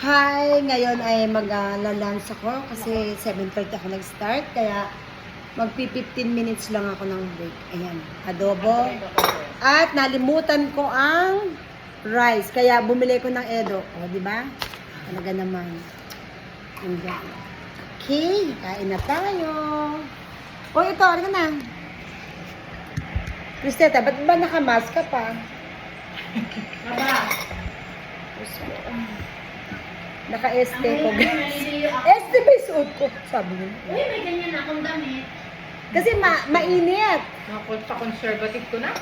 Hi! Ngayon ay mag-lunch ako kasi 7.30 ako nag-start. Kaya magpi-15 minutes lang ako ng break. Ayan, adobo. At nalimutan ko ang rice. Kaya bumili ko ng edo. O, di ba? Talaga naman. Ayan. Okay, kain na tayo. O, ito, ano na? Cristeta, ba't ba nakamask ka pa? Baba. Naka-este ko. Ako. Este ba yung suot ko? Sabi niya. Uy, may ganyan akong damit. Kasi ma mainit. Napaka-conservative ko na.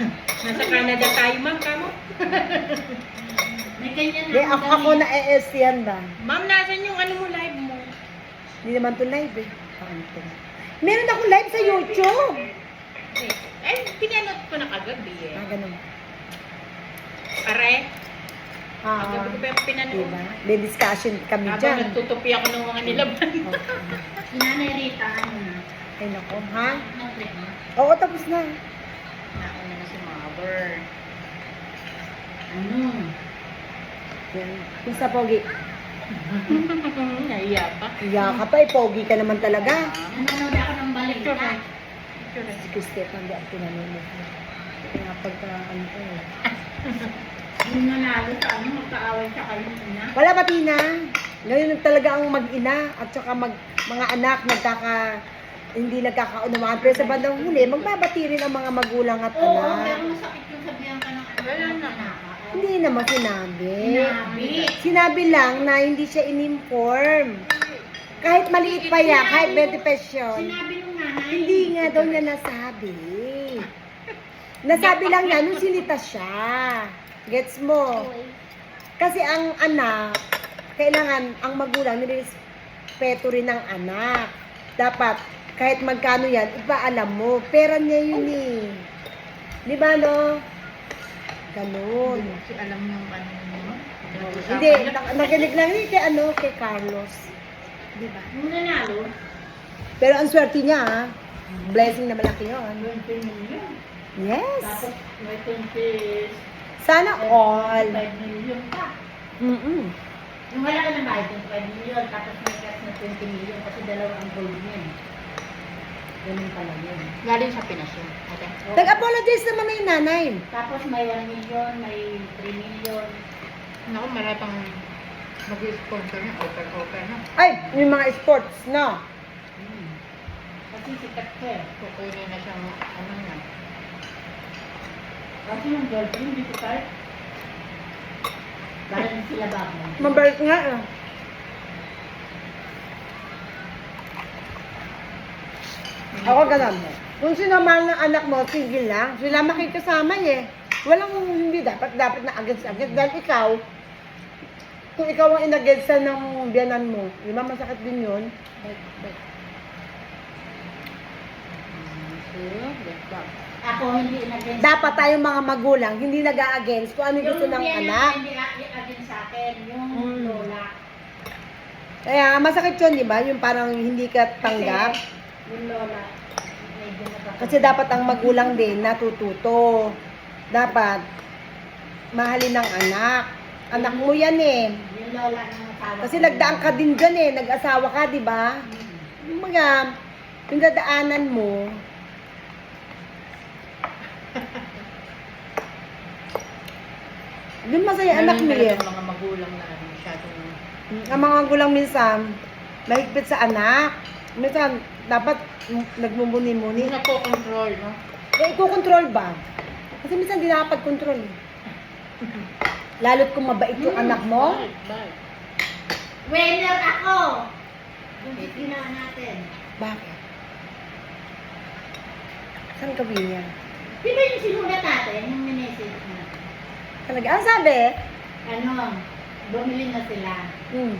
Nasa Canada tayo, ma'am, kamo. May ganyan Di, akong ako, ako na este yan ba? Ma'am, nasan yung ano mo live mo? Hindi naman to live eh. Meron akong live sa YouTube. Eh, pinanood ko na kagabi eh. Ah, ganun. Pare, Ah, yung pinanood. diba? May discussion kami Habang dyan. nagtutupi ako ng mga nilaban. Okay. Si Nanay Rita, ano na? Ay, nako. Ha? Na. Oo, tapos na. Nauna na si Mother. Ano? Yan. Kung sa pogi. Nahiya pa. Iya ka pa eh. Pogi ka naman talaga. Nanonood ako ng balik Picture ka. Si Cristeta, hindi ako tinanong mo. Kaya pagka ano ko eh. Yung nanalo sa ano, magkaaway sa kayo na. Wala ba, Tina? Ngayon talaga ang mag-ina at saka mag, mga anak nagkaka hindi nagkakaunawaan. Pero sa bandang huli, magbabati rin ang mga magulang at Oo, pero anak. masakit yung sabihan ka ng ano. Wala na. Hindi naman sinabi. Sinabi. Sinabi lang na hindi siya in-inform. Kahit maliit pa yan, kahit 20 pesos. Sinabi nung nanay. Hindi nga daw niya nasabi. Nasabi lang niya nung sinita siya. Gets mo? Kasi ang anak, kailangan ang magulang nirespeto rin ng anak. Dapat, kahit magkano yan, ipaalam mo. Pera niya yun eh. Di ba, no? Ganun. Kasi alam yung ano mo. Hindi, na- nakinig lang yun kay, ano, kay Carlos. Di ba? Nung nanalo, Pero ang swerte niya, ha? Blessing na malaki yun. 20 million. Yes. Tapos may 20, Sana all. 5 million pa. Mm-mm. Yung wala ka ng bayad, 25 million, tapos may cash na 20 million kasi dalawa ang gold niya. eh. Ganun pala yun. Galing sa Pinas yun. Okay. Nag-apologize naman na yung nanay. Tapos may 1 million, may 3 million. Naku, maratang mag-sponsor na. Open-open na. Ay, yung mga sports, no? Hmm. Kasi sikat ka eh. Kukunin na siyang ano na. Kasi yung girlfriend, hindi ko kahit. Para na sila bago. Mabalik nga, eh. Ako ganun. Kung sinamahal ng anak mo, sige lang. Sila makikasama eh. Walang hindi dapat, dapat na against-against. Dahil ikaw, kung ikaw ang inagedsa ng biyanan mo, di ba masakit din yun? Ako hindi nag Dapat tayong mga magulang, hindi nag-a-against kung ano yung gusto ng anak. ko, Hindi agin sa akin. Yung Hmm. lola. Kaya masakit yun, di ba? Yung parang hindi ka tanggap. Kasi Yung lola. Kasi dapat ang magulang din natututo. Dapat mahalin ng anak. Anak mo yan eh. Yung lola ng asawa. Kasi nagdaan ka din dyan eh. Nag-asawa ka, di ba? Hmm. Yung mga, yung dadaanan mo, Doon masaya anak mo eh. Ang mga magulang na ano, masyadong Ang mga gulang minsan, mahigpit sa anak. Minsan, dapat mm, nagmumuni-muni. hindi na po control, no? Eh, iko-control ba? Kasi minsan hindi nakapag-control. eh. Lalo't kung mabait yung anak mo. Bye, bye. Winner ako! Yung ginawa natin. Bakit? Saan ka niya? Di ba yung sinulat natin, yung minessage na? Talaga, ang sabi? Ano, bumili na sila. Hmm.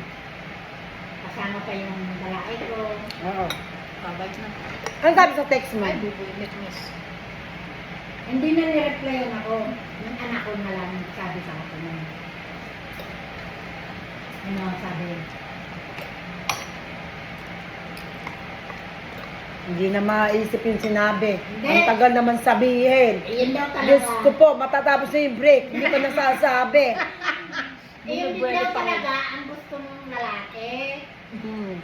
Kasama pa yung lalaki ko. Oo. Babalik na. Ang sabi sa text mo? Ay, bubulit, miss. Hindi na ni-replyan ako. Yung anak ko na lang sabi sa akin. Ano sabi? Hindi na maisip yung sinabi. Hindi. Ang tagal naman sabihin. Yun daw talaga. Diyos ko po, matatapos na yung break. Hindi ko nasasabi. Biglaw pa rin. talaga ang gusto mong lalaki. Hmm.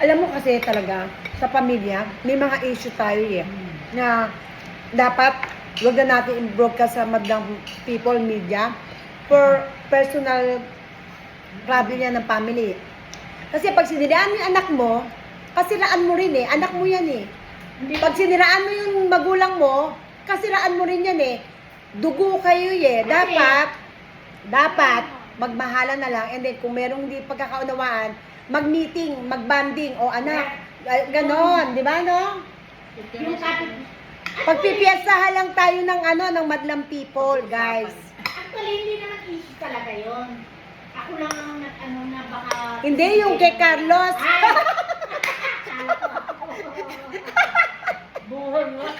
Alam mo kasi talaga, sa pamilya, may mga issue tayo eh. Na dapat, wag na natin i-broadcast sa madlang people media for personal problem yan ng family. Kasi pag siniraan mo yung anak mo, kasiraan mo rin eh. Anak mo yan eh. Hindi Pag siniraan mo yung magulang mo, kasiraan mo rin yan eh. Dugo kayo eh. Dapat, dapat, magmahala na lang. And then, kung merong hindi pagkakaunawaan, mag-meeting, mag-banding, o anak, ganon, di ba, no? yung kapit... Pagpipiyasahan lang tayo ng ano, ng madlang people, guys. Actually, hindi naman issue talaga yon. Ako lang ang nag ano na baka... Hindi yung kay Carlos. Ay! Buhay nga.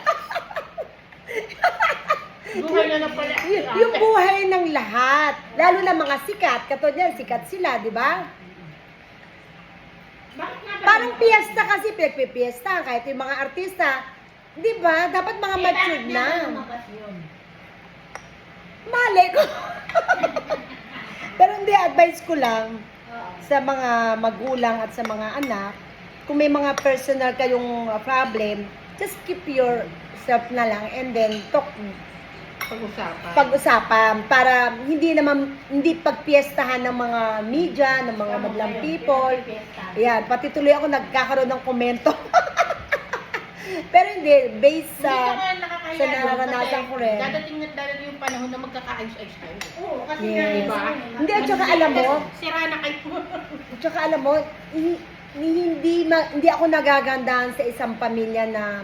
Buhay na na pala. Y- yung buhay ng lahat. Lalo na mga sikat. Katulad yan, sikat sila, di ba? Bakit nga ba? Parang piyesta kasi, pinagpipiesta. Kahit yung mga artista, di ba? Dapat mga Eh, matured bakit nga ba na. lumabas yun? Mali ko. Pero hindi, advice ko lang sa mga magulang at sa mga anak, kung may mga personal kayong problem, just keep yourself na lang and then talk Pag-usapan. pag-usapan para hindi naman hindi pagpiestahan ng mga media, ng mga Tama madlang kayo, people. pinag-fiesta. Ayan, pati tuloy ako nagkakaroon ng komento. Pero hindi, based Hindi sa... naman nakakaya sa kasi ko rin. Dadating at dadating yung panahon na magkakaayos-ayos tayo. Oo, kasi Yes. nga, Diba? Hindi, at saka alam mo, Sira na kayo. Tsaka alam mo, hi- hindi ma- hindi ako nagagandahan sa isang pamilya na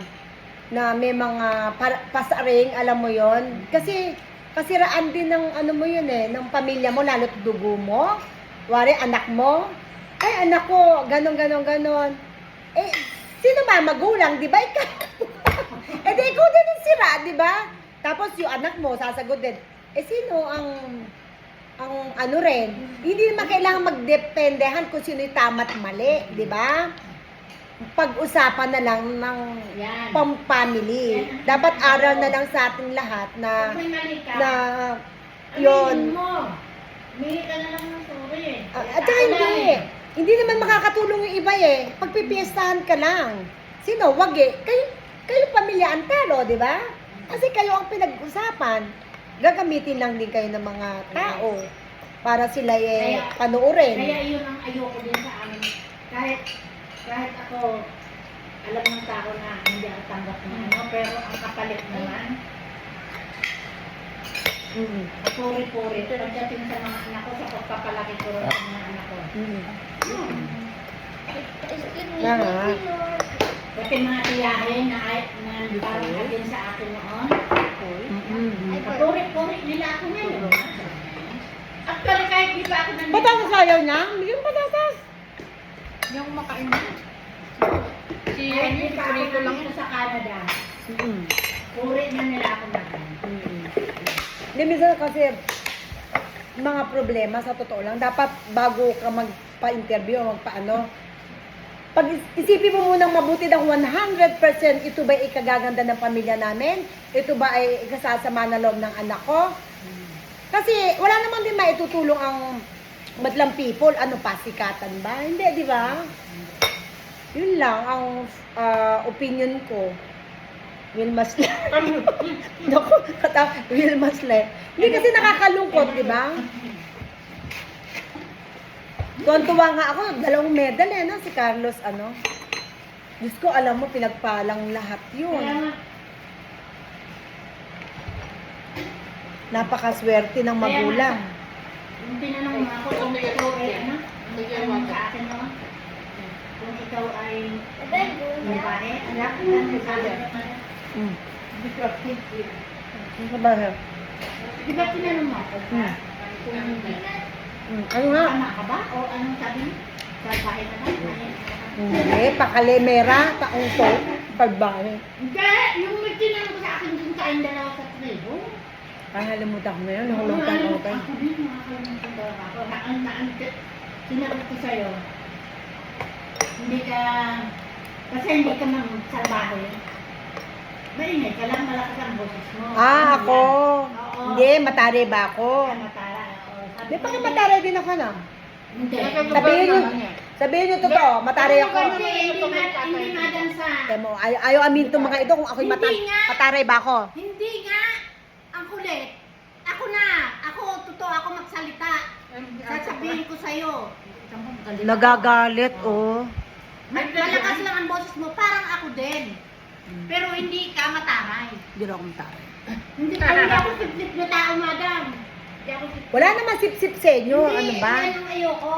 na may mga para, pasaring, alam mo yon Kasi kasiraan din ng ano mo yun eh, ng pamilya mo, lalo't dugo mo. Wari, anak mo. Ay, anak ko, ganon, ganon, ganon. Eh, sino ba magulang, di ba? Ikaw. Eh, di ikaw din ang sira, di ba? Tapos yung anak mo, sasagot din, eh, sino ang ang ano rin, hindi naman kailangan magdependehan kung sino yung tama at mali, di ba? Pag-usapan na lang ng Yan. pang family. Dapat aral na lang sa ating lahat na Pag may mali ka, na aminin yon mo. Mili ka na lang ng sorry. at saka hindi. Hindi naman makakatulong yung iba eh. Pagpipiestahan ka lang. Sino? Wag eh. Kayo, kayo pamilya ang talo, di ba? Kasi kayo ang pinag-usapan. Gagamitin lang din kayo ng mga tao para sila eh Kaya- panuorin. Kaya yun ang ayoko din sa amin. Kahit, kahit ako, alam ng tao na hindi ako tanggap ng ano, pero ang kapalit naman, Mm. puri-puri. Pagdating sa mga anak ko, sa pagpapalaki ko rin sa mga anak ko. Mm. Hmm. Kaya nga. Pati mga tiyahin na, na parang agin sa akin noon, Mm-mm. puri-puri nila ako ngayon. Actually, kahit di pa ako nandito. Patatas ayaw niya? Mo patatas. Yung makain mo. Si di si pa ako Purito lang. sa Canada, Mm-mm. puri na nila ako ngayon. Mm-mm. Hindi, minsan kasi mga problema sa totoo lang, dapat bago ka magpa-interview o magpa-ano, pag is- isipin mo munang mabuti ng 100% ito ba ay ikagaganda ng pamilya namin? Ito ba ay ikasasama na loob ng anak ko? Kasi wala naman din maitutulong ang madlang people. Ano, pasikatan ba? Hindi, di ba? Yun lang ang ah, opinion ko. Will Masle. Naku, kata, Will Masle. Hindi kasi nakakalungkot, di ba? Tuwan-tuwa nga ako, dalawang medal eh, no? Si Carlos, ano? Diyos ko, alam mo, pinagpalang lahat Kaya yun. nga, Napakaswerte ng magulang. Yung tinanong mo ako kung ikaw ay ano, ano sa akin no? Kung ikaw ay babae, anak, ano sabi naman? Mm. Ba? Di ba tinanong mo ako? Hmm. Kung Mm. Ano nga? tama ka ba? O anong sabi mo? Babae ka ba? Babae? Hindi, pakalemera, taong to, pagbahe. Hindi! Yung may tinanong ko sa akin dun sa aking dalawa sa tribo. Ay, nalimutan ko na yun, pa ako pa. Ako din, makakalimutan ko ako. Naan, naan, sinabi ko sa'yo, hindi ka, kasi hindi ka mang salbahe. Maingay ka lang, malakas ang boses mo. Ah, ako. Oo. Hindi, matari ba ako? Sabi Di hindi- matari din ako na? Hindi. Sabihin yan. sabihin nyo totoo, matari ako. Hindi, hindi, hindi madam sa... Kaya mo, ayaw, ayaw amin itong mga ito kung ako'y mata mataray ba ako? Hindi nga. Ang kulit. Ako na. Ako, totoo ako magsalita. Sasabihin ko sa'yo. Nagagalit, oh. Ma- Malakas lang ang boses mo, parang ako din. Pero hindi ka mataray. Hindi ako mataray. Hindi, ay, hindi ako sip na tao, madam. Wala naman sip-sip sa inyo, ano ba? Hindi, yan ang ayoko.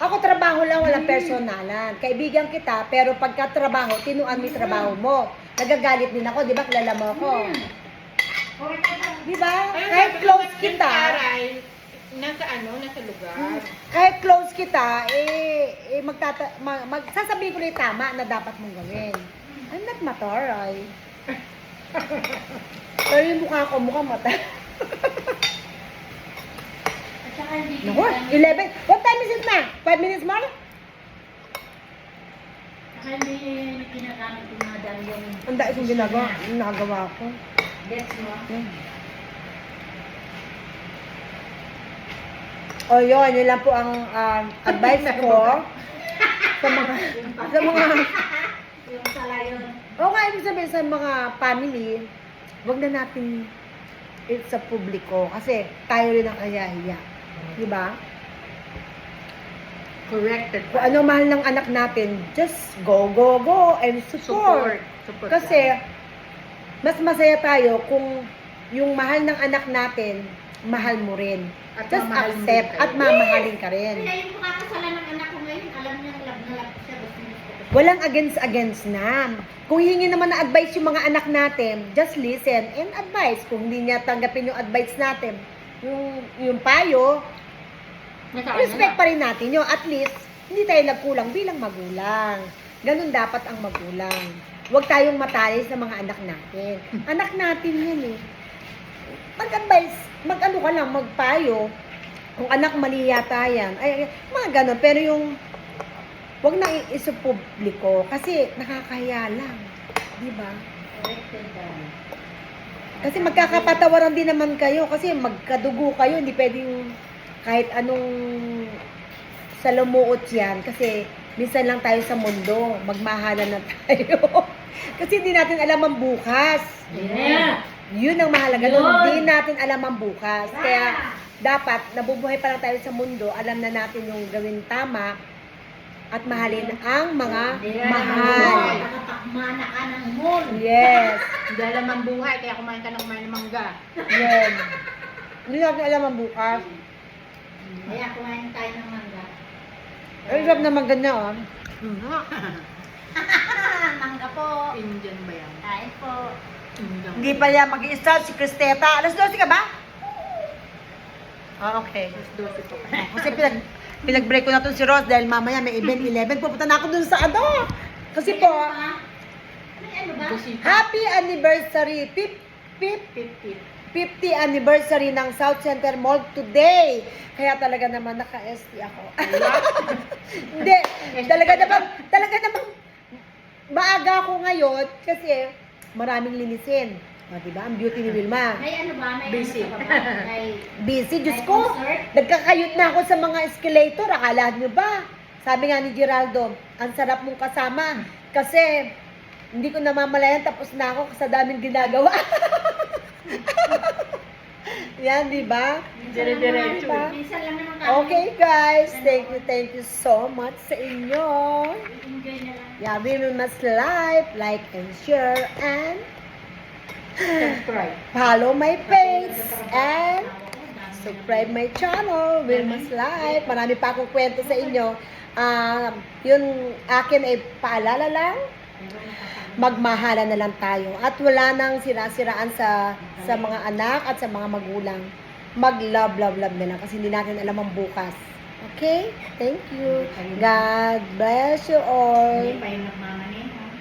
Ako trabaho lang, walang personalan. Kaibigan kita, pero pagka trabaho, tinuan mo yung trabaho mo. Nagagalit din ako, di ba? Kilala mo ako. Hmm. Di ba? Kahit close kita, Nasa ano, nasa lugar. kahit close kita, eh, eh magtata, mag, mag, sasabihin ko na yung tama na dapat mong gawin. I'm not mataray. Pero yung mukha ko, mukha mata. Naku, 11. What time is it na? 5 minutes more? Saka hindi ginagamit yung madam yung... Ang dahil kong ginagawa, yung nakagawa ko. Gets mo? Yan. O yun, yun lang po ang um, advice ko sa mga sa mga Yung pala yun. okay ibig sabihin sa mga family wag na natin it sa publiko kasi tayo rin ang kayahiya di ba Corrected. kung ano mahal ng anak natin just go go go and support, Support. Support. kasi mas masaya tayo kung yung mahal ng anak natin mahal mo rin At just accept at mamahalin ka rin Kaya yung makakasalan ng anak ko ngayon, alam niya love na love ko siya. Gusto niya siya. Walang against-against na. Kung hingi naman na advice yung mga anak natin, just listen and advice. Kung hindi niya tanggapin yung advice natin, yung, yung payo, Nasa ano respect na. pa rin natin yun. At least, hindi tayo nagkulang bilang magulang. Ganun dapat ang magulang. Huwag tayong matali sa mga anak natin. Anak natin yan eh. Mag-advise, mag-ano ka lang, magpayo. Kung anak mali yata yan, ay, ay, mga ganun. Pero yung, huwag na i- isupubliko kasi nakakahiya lang. Di ba? Corrected. Kasi magkakapatawaran din naman kayo kasi magkadugo kayo, hindi pwedeng kahit anong salumuot yan kasi minsan lang tayo sa mundo, magmahalan na tayo. kasi hindi natin alam ang bukas. Yeah. Yun ang mahalaga Yun. hindi natin alam ang bukas. Kaya Ah. dapat nabubuhay pa lang tayo sa mundo, alam na natin yung gawin tama at mahalin ang mga mahal. Nakapakmana ka ng mall. Yes. Hindi alam ang buhay, kaya kumain ka ng kumain ng mangga. Yun. Hindi natin alam ang bukas. Kaya kumain tayo ng mangga. Ay, sarap naman ganyan, oh. mangga po. Indian ba yan? Kain po. Indian. Hindi pa yan mag-start si Cristeta. Alas 12 ka ba? Ah, okay. Mas 12 pa. Kasi pinag, pinag-break ko na to si Ross dahil mamaya may event 11. Pupunta na ako dun sa ano. Kasi po, ano ba? May ano ba? Busita. Happy anniversary. Pip, pip, 50. 50 anniversary ng South Center Mall today. Kaya talaga naman naka-ST ako. Hindi, talaga naman, talaga naman maaga ako ngayon kasi maraming linisin. O, diba? Ang beauty ni Wilma. May ano ba? May Busy. ano ba? May, Busy, Diyos ko. Nagkakayot na ako sa mga escalator. Akala nyo ba? Sabi nga ni Geraldo, ang sarap mong kasama. Kasi, hindi ko namamalayan tapos na ako sa daming ginagawa. Yan, di ba? Minsan lang Dire-diretso. naman- Minsan lang naman kami. Okay, guys. Thank you, thank you so much sa inyo. Enjoy na lang. Yeah, Women Must Live. Like and share and Subscribe. follow my page and subscribe my channel, Wilma's Life. Marami pa akong kwento sa inyo. Um, yun, akin ay paalala lang, magmahala na lang tayo. At wala nang sirasiraan sa sa mga anak at sa mga magulang. Mag-love, love, love na lang kasi hindi natin alam ang bukas. Okay? Thank you. God bless you all.